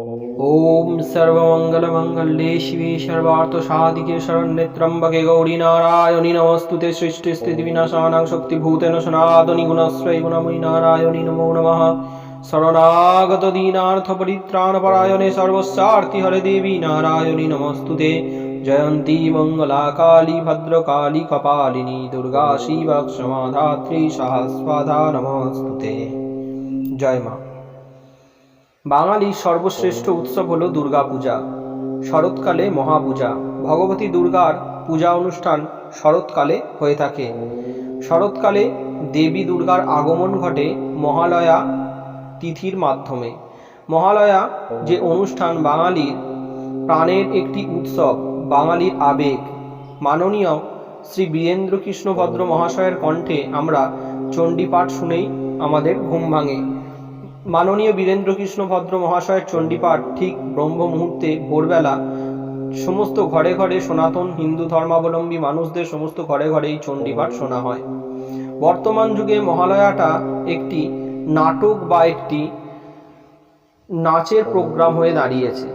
ॐ सर्वमङ्गलमङ्गल्ये शिवे सर्वार्थसाधिके शरण्यत्र्यम्बके गौरी नारायणि नमस्तु ते सृष्टिस्थितिविनाशानां शक्तिभूतेन सनातनि गुणश्रय गुणमयि नारायणि नमो नमः शरणागतदीनार्थपरित्राणपरायणे सर्वस्यार्थि हरे देवी नारायणि नमस्तु ते जयन्ती मङ्गलाकाली भद्रकाली कपालिनी दुर्गा शिवक्षमाधात्री सहस्वधा नमस्तु ते जय मा বাঙালির সর্বশ্রেষ্ঠ উৎসব হলো দুর্গাপূজা, শরৎকালে মহাপূজা। ভগবতী দুর্গার পূজা অনুষ্ঠান শরৎকালে হয়ে থাকে। শরৎকালে দেবী দুর্গার আগমন ঘটে মহালয়া তিথির মাধ্যমে। মহালয়া যে অনুষ্ঠান বাঙালির প্রাণের একটি উৎসব, বাঙালির আবেগ। মাননীয় শ্রী বীরেন্দ্র কৃষ্ণ ভদ্র মহাশয়ের কণ্ঠে আমরা চণ্ডীপাঠ শুনেই আমাদের ঘুম ভাঙে। মাননীয় বীরেন্দ্র কৃষ্ণ ভদ্র মহাশয়ের চণ্ডীপাঠ ঠিক ব্রহ্ম মুহূর্তে ভোরবেলা সমস্ত ঘরে ঘরে সনাতন হিন্দু ধর্মাবলম্বী মানুষদের সমস্ত ঘরে ঘরে এই চণ্ডীপাঠ শোনা হয়। বর্তমান যুগে মহালয়াটা একটি নাটক বা একটি নাচের প্রোগ্রাম হয়ে দাঁড়িয়েছে।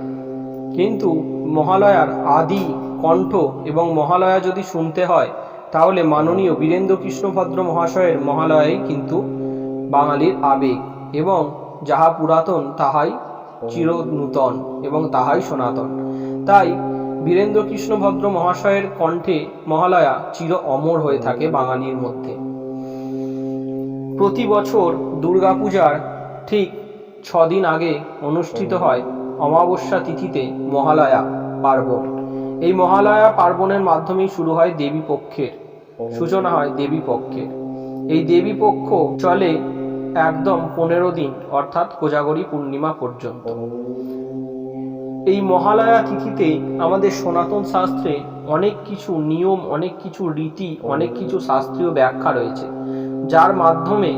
কিন্তু মহালয়ার আদি কণ্ঠ এবং মহালয়া যদি শুনতে হয়, তাহলে মাননীয় বীরেন্দ্র কৃষ্ণ ভদ্র মহাশয়ের মহালয়াই কিন্তু বাঙালির আবেগ এবং যাহা পুরাতন, তাহাই চির নূতন এবং তাহাই সনাতন। তাই বীরেন্দ্র কৃষ্ণ ভদ্র মহাশয়ের কণ্ঠে মহালয়া চির অমর হয়ে থাকে বাঙালির মধ্যে। প্রতি বছর দুর্গাপূজার ঠিক ছদিন আগে অনুষ্ঠিত হয় অমাবস্যা তিথিতে মহালয়া পার্বণ। এই মহালয়া পার্বণের মাধ্যমেই শুরু হয় দেবী পক্ষের সূচনা হয় দেবী পক্ষের এই দেবী পক্ষ চলে একদম পনেরো দিন, অর্থাৎ কোজাগরী পূর্ণিমা পর্যন্ত। এই মহালয়া তিথিতে আমাদের সনাতন শাস্ত্রে অনেক কিছু নিয়ম, অনেক কিছু রীতি, অনেক কিছু শাস্ত্রীয় ব্যাখ্যা রয়েছে, যার মাধ্যমে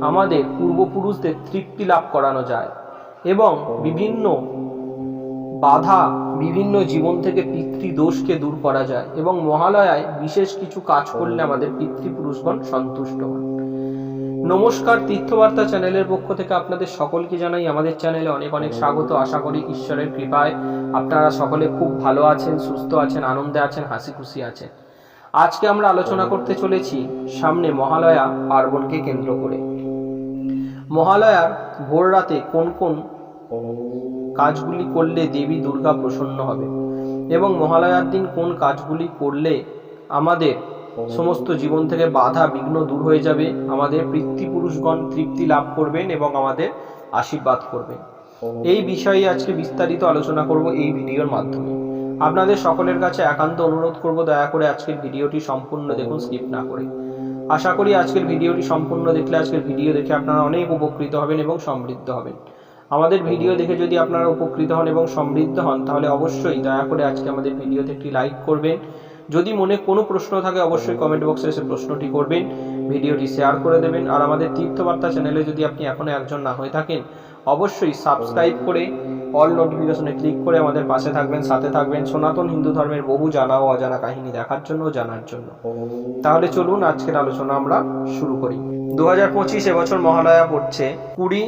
আমাদের পূর্বপুরুষদের তৃপ্তি লাভ করানো যায় এবং বিভিন্ন বাধা, বিভিন্ন জীবন থেকে পিতৃদোষকে দূর করা যায় এবং মহালয়ায় বিশেষ কিছু কাজ করলে আমাদের পিতৃপুরুষগণ সন্তুষ্ট হন। নমস্কার তীর্থবার্তা চ্যানেলের পক্ষ থেকে আপনাদের সকলকে জানাই আমাদের চ্যানেলে অনেক অনেক স্বাগত। আশা করি ঈশ্বরের কৃপায় আপনারা সকলে খুব ভালো আছেন, সুস্থ আছেন, আনন্দে আছেন, হাসি খুশি আছেন। আজকে আমরা আলোচনা করতে চলেছি সামনে মহালয়া পার্বণকে কেন্দ্র করে। মহালয়ার ভোর রাতে কোন কোন কাজগুলি করলে দেবী দুর্গা প্রসন্ন হবে এবং মহালয়ার দিন কোন কাজগুলি করলে আমাদের সমস্ত জীবন থেকে বাধা বিঘ্ন দূর হয়ে যাবে। আমাদের পিতৃপুরুষগণ তৃপ্তি লাভ করবেন এবং আমাদের আশীর্বাদ করবেন। এই বিষয়ে আজকে বিস্তারিত আলোচনা করব এই ভিডিওর মাধ্যমে। আপনাদের সকলের কাছে একান্ত অনুরোধ করব, দয়া করে আজকের ভিডিওটি সম্পূর্ণ দেখুন, স্কিপ না করে। আশা করি আজকের ভিডিওটি সম্পূর্ণ দেখলে আজকের ভিডিও দেখে আপনারা অনেক উপকৃত হবেন এবং সমৃদ্ধ হবেন। আমাদের ভিডিও দেখে যদি আপনারা উপকৃত হন এবং সমৃদ্ধ হন, তাহলে অবশ্যই দয়া করে আজকে আমাদের ভিডিওতে একটি লাইক করবেন যদি মনে কোনো প্রশ্ন থাকে অবশ্যই কমেন্ট বক্সে এসে প্রশ্নটি করবেন ভিডিওটি শেয়ার করে দেবেন আর আমাদের তীর্থবার্তা চ্যানেলে যদি আপনি এখনও একজন না হয়ে থাকেন অবশ্যই সাবস্ক্রাইব করে অল নোটিফিকেশনে ক্লিক করে আমাদের পাশে থাকবেন সাথে থাকবেন সনাতন হিন্দু ধর্মের বহু জানা ও অজানা কাহিনী দেখার জন্য জানার জন্য। তাহলে চলুন আজকের আলোচনা আমরা শুরু করি। দু হাজার পঁচিশ এবছর মহালয়া পড়ছে কুড়ি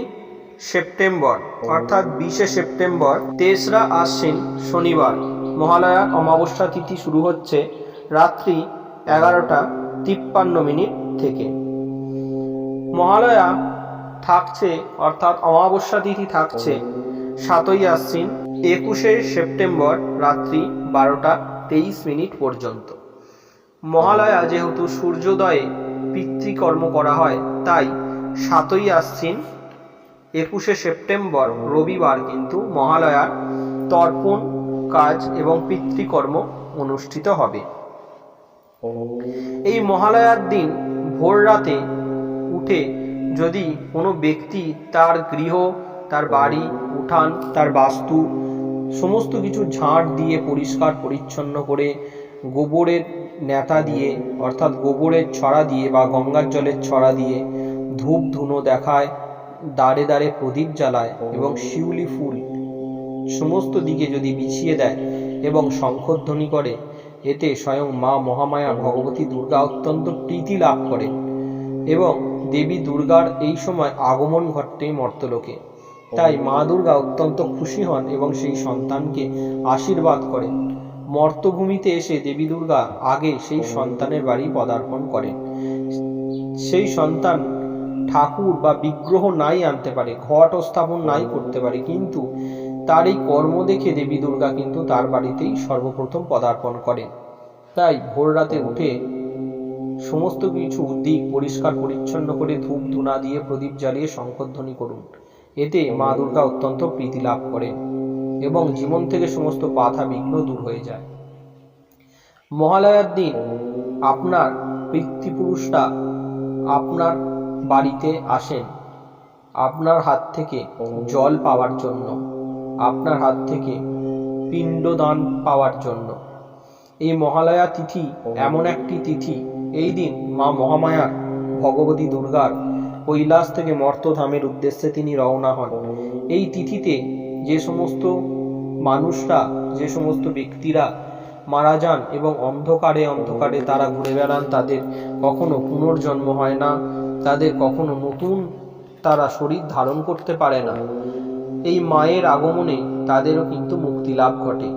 সেপ্টেম্বর অর্থাৎ বিশে সেপ্টেম্বর তেসরা আশ্বিন শনিবার। মহালয়া অমাবস্যা তিথি শুরু হচ্ছে রাত্রি এগারোটা তিপ্পান্ন মিনিট থেকে। মহালয়া থাকছে, অর্থাৎ অমাবস্যা তিথি থাকছে সাতই আশ্বিন, একুশে সেপ্টেম্বর রাত্রি বারোটা তেইশ মিনিট পর্যন্ত। মহালয়া যেহেতু সূর্যোদয়ে পিতৃকর্ম করা হয়, তাই সাতই আশ্বিন, একুশে সেপ্টেম্বর রবিবার কিন্তু মহালয়ার তর্পণ কাজ এবং পিতৃকর্ম অনুষ্ঠিত হবে। এই মহালয়ার দিন ভোর রাতে উঠে যদি কোনো ব্যক্তি তার গৃহ, তার বাড়ি, উঠান, তার বাস্তু, সমস্ত কিছু ঝাঁট দিয়ে পরিষ্কার পরিচ্ছন্ন করে গোবরের নেতা দিয়ে, অর্থাৎ গোবরের ছড়া দিয়ে বা গঙ্গার জলের ছড়া দিয়ে ধূপ ধুনো দেখায়, দাঁড়ে দাঁড়ে প্রদীপ জ্বালায় এবং শিউলি ফুল সমস্ত দিকে যদি বিছিয়ে দেয় এবং শঙ্খধ্বনি করে, এতে স্বয়ং মা মহামায়া ভগবতী দুর্গা অত্যন্ত প্রীতি লাভ করেন এবং দেবী দুর্গার এই সময় আগমন ঘটে মর্তলোকে। তাই মা দুর্গা অত্যন্ত খুশি হন এবং সেই সন্তানকে আশীর্বাদ করেন। মর্তভূমিতে এসে দেবী দুর্গা আগে সেই সন্তানের বাড়ি পদার্পণ করেন। সেই সন্তান ঠাকুর বা বিগ্রহ নাই আনতে পারে, ঘট স্থাপন নাই করতে পারে, কিন্তু তার এই কর্ম দেখে দেবী দুর্গা কিন্তু তার বাড়িতেই সর্বপ্রথম পদার্পণ করেন। তাই ভোর রাতে উঠে সমস্ত কিছু দিক পরিষ্কার পরিচ্ছন্ন করে ধূপ ধুনা দিয়ে প্রদীপ জ্বালিয়ে শঙ্খধ্বনি করুন। এতে মা দুর্গা অত্যন্ত প্রীতি লাভ করেন এবং জীবন থেকে সমস্ত বাধা বিঘ্ন দূর হয়ে যায়। মহালয়ার দিন আপনার পিতৃপুরুষরা আপনার বাড়িতে আসেন। আপনার হাত থেকে জল পাওয়ার জন্য। আপনার হাত থেকে পিণ্ডদান পাওয়ার জন্য। এই মহালয়া তিথি এমন একটি তিথি। এই দিন মা মহামায়ার, ভগবতী দুর্গার, কৈলাস থেকে মর্তধামের উদ্দেশ্যে তিনি রওনা হন। এই তিথিতে যে সমস্ত মানুষরা, যে সমস্ত ব্যক্তিরা মারা যান এবং অন্ধকারে অন্ধকারে তারা ঘুরে বেড়ান, তাদের কখনো পুনর্জন্ম হয় না, তাদের কখনো নতুন তারা শরীর ধারণ করতে পারে না। এই মায়ের আগমনে তাদেরও কিন্তু মুক্তি লাভ ঘটে।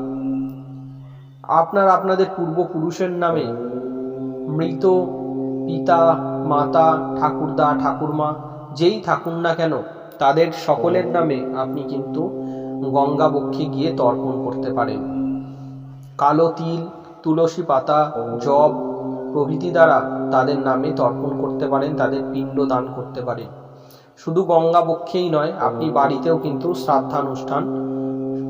আপনার আপনাদের পূর্বপুরুষের নামে মৃত পিতা, মাতা, ঠাকুরদা, ঠাকুরমা, যেই থাকুন না কেন, তাদের সকলের নামে আপনি কিন্তু গঙ্গা বক্ষে গিয়ে তর্পণ করতে পারেন। কালো তিল, তুলসী পাতা, জব প্রভৃতি দ্বারা তাদের নামে তর্পণ করতে পারেন, তাদের পিণ্ড দান করতে পারেন। শুধু গঙ্গা বক্ষেই নয় আপনি বাড়িতেও কিন্তু শ্রাদ্ধানুষ্ঠান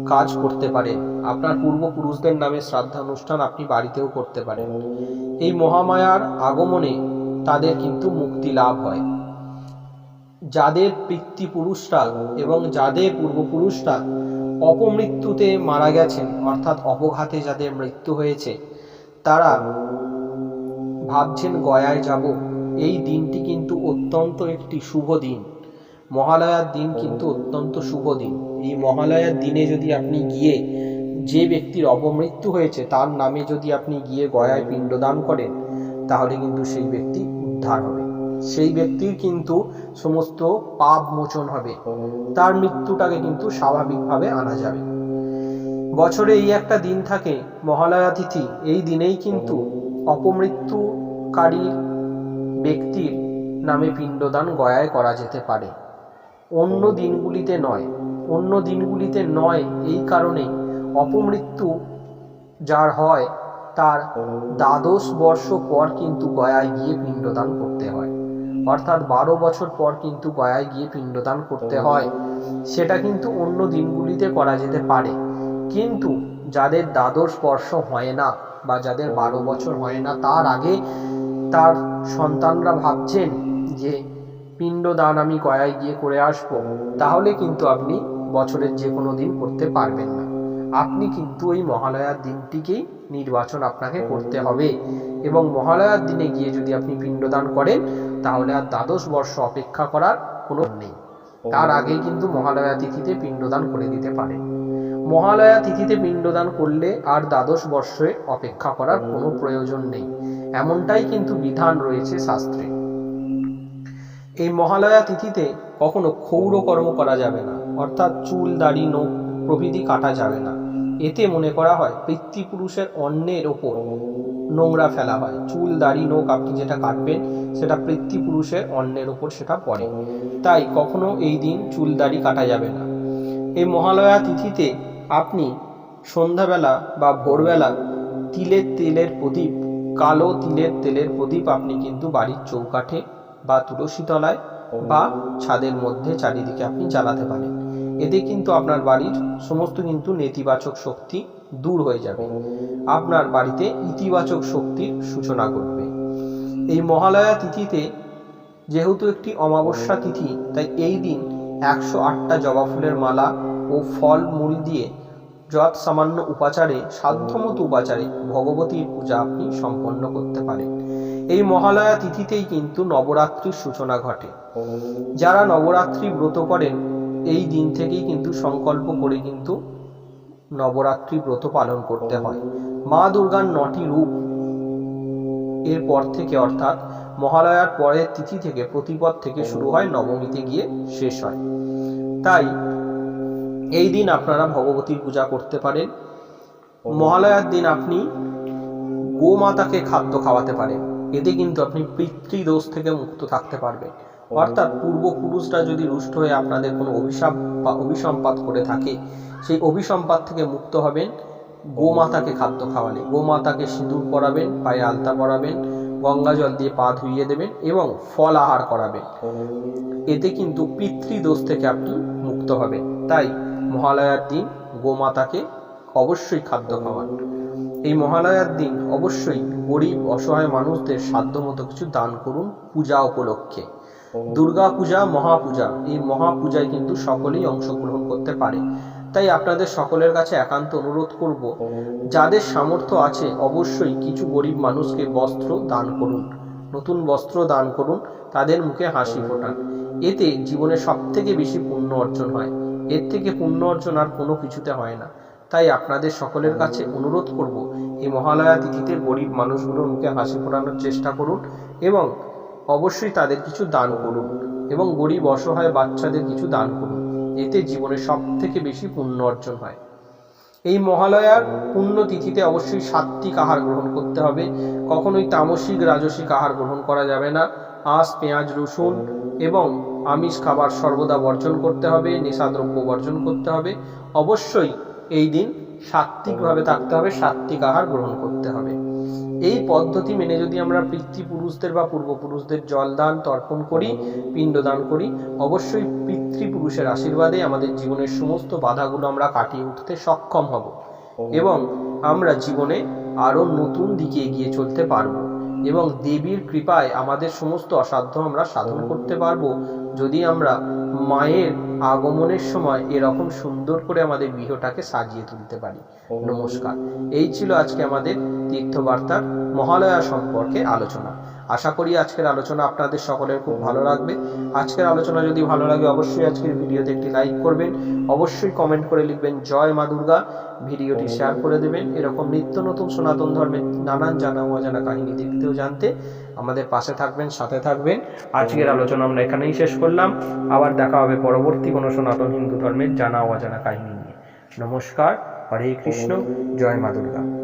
কাজ করতে পারেন। আপনার পূর্বপুরুষদের নামে শ্রাদ্ধানুষ্ঠান আপনি বাড়িতেও করতে পারেন। এই মহামায়ার আগমনে তাদের কিন্তু মুক্তি লাভ হয়। যাদের পিতৃপুরুষরা এবং যাদের পূর্বপুরুষরা অপমৃত্যুতে মারা গেছেন অর্থাৎ অপঘাতে যাদের মৃত্যু হয়েছে তারা ভাবছেন গয়ায় যাব। এই দিনটি কিন্তু অত্যন্ত একটি শুভ দিন। মহালয়ার দিন কিন্তু অত্যন্ত শুভ দিন। এই মহালয়ার দিনে যদি আপনি গিয়ে যে ব্যক্তির অপমৃত্যু হয়েছে, তার নামে যদি আপনি গিয়ে গয়ায় পিণ্ডদান করেন, তাহলে কিন্তু সেই ব্যক্তি উদ্ধার হবে। সেই ব্যক্তির কিন্তু সমস্ত পাপ মোচন হবে। তার মৃত্যুটাকে কিন্তু স্বাভাবিকভাবে আনা যাবে। বছরে এই একটা দিন থাকে, মহালয়া তিথি। এই দিনেই কিন্তু অপমৃত্যুকারী ব্যক্তির নামে পিণ্ডদান গয়ায় করা যেতে পারে। অন্য দিনগুলিতে নয়। অন্য দিনগুলিতে নয় এই কারণেই অপমৃত্যু যার হয়, তার দ্বাদশ বর্ষ পর কিন্তু গয়ায় গিয়ে পিণ্ডদান করতে হয়। অর্থাৎ বারো বছর পর কিন্তু গয়ায় গিয়ে পিণ্ডদান করতে হয়। সেটা কিন্তু অন্য দিনগুলিতে করা যেতে পারে। কিন্তু যাদের দ্বাদশ বর্ষ হয় না বা যাদের বারো বছর হয় না, তার আগে তার সন্তানরা ভাবছেন যে পিণ্ডদান আমি গয়ায় গিয়ে করে আসব। তাহলে কিন্তু আপনি বছরের যে কোনো দিন করতে পারবেন না। আপনি কিন্তু ওই মহালয়ার দিনটিকেই নির্বাচন আপনাকে করতে হবে। এবং মহালয়ার দিনে গিয়ে যদি আপনি পিণ্ডদান করেন, তাহলে আর দ্বাদশ বর্ষ অপেক্ষা করার কোনো নেই। তার আগেই কিন্তু মহালয়া তিথিতে পিণ্ডদান করে দিতে পারেন মহালয়া তিথিতে পিণ্ডদান করলে আর দ্বাদশ বর্ষে অপেক্ষা করার কোনো প্রয়োজন নেই। এমনটাই কিন্তু বিধান রয়েছে শাস্ত্রে। এই মহালয়া তিথিতে কখনো ক্ষৌর কর্ম করা যাবে না, অর্থাৎ চুল, দাড়ি, নখ প্রভৃতি কাটা যাবে না। এতে মনে করা হয় পিতৃপুরুষের অন্যের ওপর নোংরা ফেলা হয়। চুল, দাড়ি, নখ আপনি যেটা কাটবেন, সেটা পিতৃপুরুষের অন্যের ওপর সেটা পড়ে। তাই কখনো এই দিন চুল, দাড়ি কাটা যাবে না। এই মহালয়া তিথিতে আপনি সন্ধ্যাবেলা বা ভোরবেলা তিলের তেলের প্রদীপ, কালো তিলের তেলের প্রদীপ আপনি কিন্তু বাড়ির চৌকাঠে বা তুলসী তলায় বা ছাদের মধ্যে চারিদিকে আপনি জ্বালাতে পারেন। এতে কিন্তু আপনার বাড়ির সমস্ত কিন্তু নেতিবাচক শক্তি দূর হয়ে যাবে। আপনার বাড়িতে ইতিবাচক শক্তির সূচনা ঘটবে। এই মহালয়া তিথিতে যেহেতু একটি অমাবস্যা তিথি, তাই এই দিন একশো আটটা জবা ফুলের মালা ও ফল মূল দিয়ে যৎ সামান্য উপাচারে, সাধ্যমতো উপাচারে ভগবতীর পূজা আপনি সম্পন্ন করতে পারেন। এই মহালয়া তিথিতেই কিন্তু নবরাত্রির সূচনা ঘটে। যারা নবরাত্রি ব্রত করেন, এই দিন থেকেই কিন্তু সংকল্প করে কিন্তু নবরাত্রি ব্রত পালন করতে হয়। মা দুর্গার নটি রূপ এর পর থেকে অর্থাৎ মহালয়ার পরের তিথি থেকে প্রতিপদ থেকে শুরু হয়, নবমীতে গিয়ে শেষ হয়। তাই এই দিন আপনারা ভগবতীর পূজা করতে পারেন। মহালয়ার দিন আপনি গোমাতাকে খাদ্য খাওয়াতে পারেন। এতে কিন্তু আপনি পিতৃদোষ থেকে মুক্ত থাকতে পারবেন অর্থাৎ পূর্বপুরুষরা যদি রুষ্ট হয়ে আপনাদের কোনো অভিশাপ বা অভিসম্পাত করে থাকে, সেই অভিসম্পাত থেকে মুক্ত হবেন। গোমাতাকে খাদ্য খাওয়ালে, গোমাতাকে সিঁদুর পরাবেন, পায়ে আলতা পরাবেন, গঙ্গা জল দিয়ে পা ধুইয়ে দেবেন এবং ফল আহার করাবেন। এতে কিন্তু পিতৃদোষ থেকে আপনি মুক্ত হবেন। তাই মহালয়ার দিন গোমাতাকে অবশ্যই খাদ্য খাওয়ান। এই মহালয়ার দিন অবশ্যই গরিব, অসহায় মানুষদের সাধ্যমতো কিছু দান করুন পূজা উপলক্ষে। দুর্গা পূজা মহাপূজা এই মহাপূজায় কিন্তু সকলেই অংশগ্রহণ করতে পারে। তাই আপনাদের সকলের কাছে একান্ত অনুরোধ করব, যাদের সামর্থ্য আছে অবশ্যই কিছু গরিব মানুষকে বস্ত্র দান করুন, নতুন বস্ত্র দান করুন, তাদের মুখে হাসি ফোটান। এতে জীবনে সব থেকে বেশি পুণ্য অর্জন হয়। এর থেকে পুণ্য অর্জন আর কোনো কিছুতে হয় না। তাই আপনাদের সকলের কাছে অনুরোধ করব, এই মহালয়া তিথিতে গরিব মানুষগুলোর মুখে হাসি ফোটানোর চেষ্টা করুন এবং অবশ্যই তাদের কিছু দান করুন এবং গরিব অসহায় বাচ্চাদের কিছু দান করুন, এতে জীবনে সব থেকে বেশি পুণ্য অর্জন হয়। এই মহালয়ার তিথিতে অবশ্যই সাত্বিক আহার গ্রহণ করতে হবে, কখনোই তামসিক, রাজসিক আহার গ্রহণ করা যাবে না। আঁশ, পেঁয়াজ, রসুন এবং আমিষ খাবার সর্বদা বর্জন করতে হবে, নেশাদ্রব্য বর্জন করতে হবে। অবশ্যই এই দিন সাত্বিকভাবে থাকতে হবে সাত্বিক আহার গ্রহণ করতে হবে। এই পদ্ধতি মেনে যদি আমরা পিতৃপুরুষদের বা পূর্বপুরুষদের জলদান তর্পণ করি পিণ্ডদান করি, অবশ্যই পিতৃপুরুষের আশীর্বাদে আমাদের জীবনের সমস্ত বাধাগুলো আমরা কাটিয়ে উঠতে সক্ষম হব এবং আমরা জীবনে আরও নতুন দিকে এগিয়ে চলতে পারব এবং দেবীর কৃপায় আমাদের সমস্ত অসাধ্য আমরা সাধন করতে পারব। যদি আমরা মায়ের আগমনের সময় এরকম সুন্দর করে আমাদের গৃহটাকে সাজিয়ে তুলতে পারি। নমস্কার। এই ছিল আজকে আমাদের তীর্থবার্তার মহালয়া সম্পর্কে আলোচনা। আশা করি আজকের আলোচনা আপনাদের সকলের খুব ভালো লাগবে। আজকের আলোচনা যদি ভালো লাগে অবশ্যই আজকের ভিডিওতে একটি লাইক করবেন। অবশ্যই কমেন্ট করে লিখবেন, জয় মা দুর্গা। ভিডিওটি শেয়ার করে দেবেন। এরকম নিত্য নতুন সনাতন ধর্মের নানান জানা অজানা কাহিনী দেখতেও জানতে আমাদের পাশে থাকবেন, সাথে থাকবেন। আজকের আলোচনা আমরা এখানেই শেষ করলাম। আবার দেখা হবে পরবর্তী কোনো সনাতন হিন্দু ধর্মের জানা অজানা কাহিনী নিয়ে। নমস্কার। হরে কৃষ্ণ। জয় মা দুর্গা।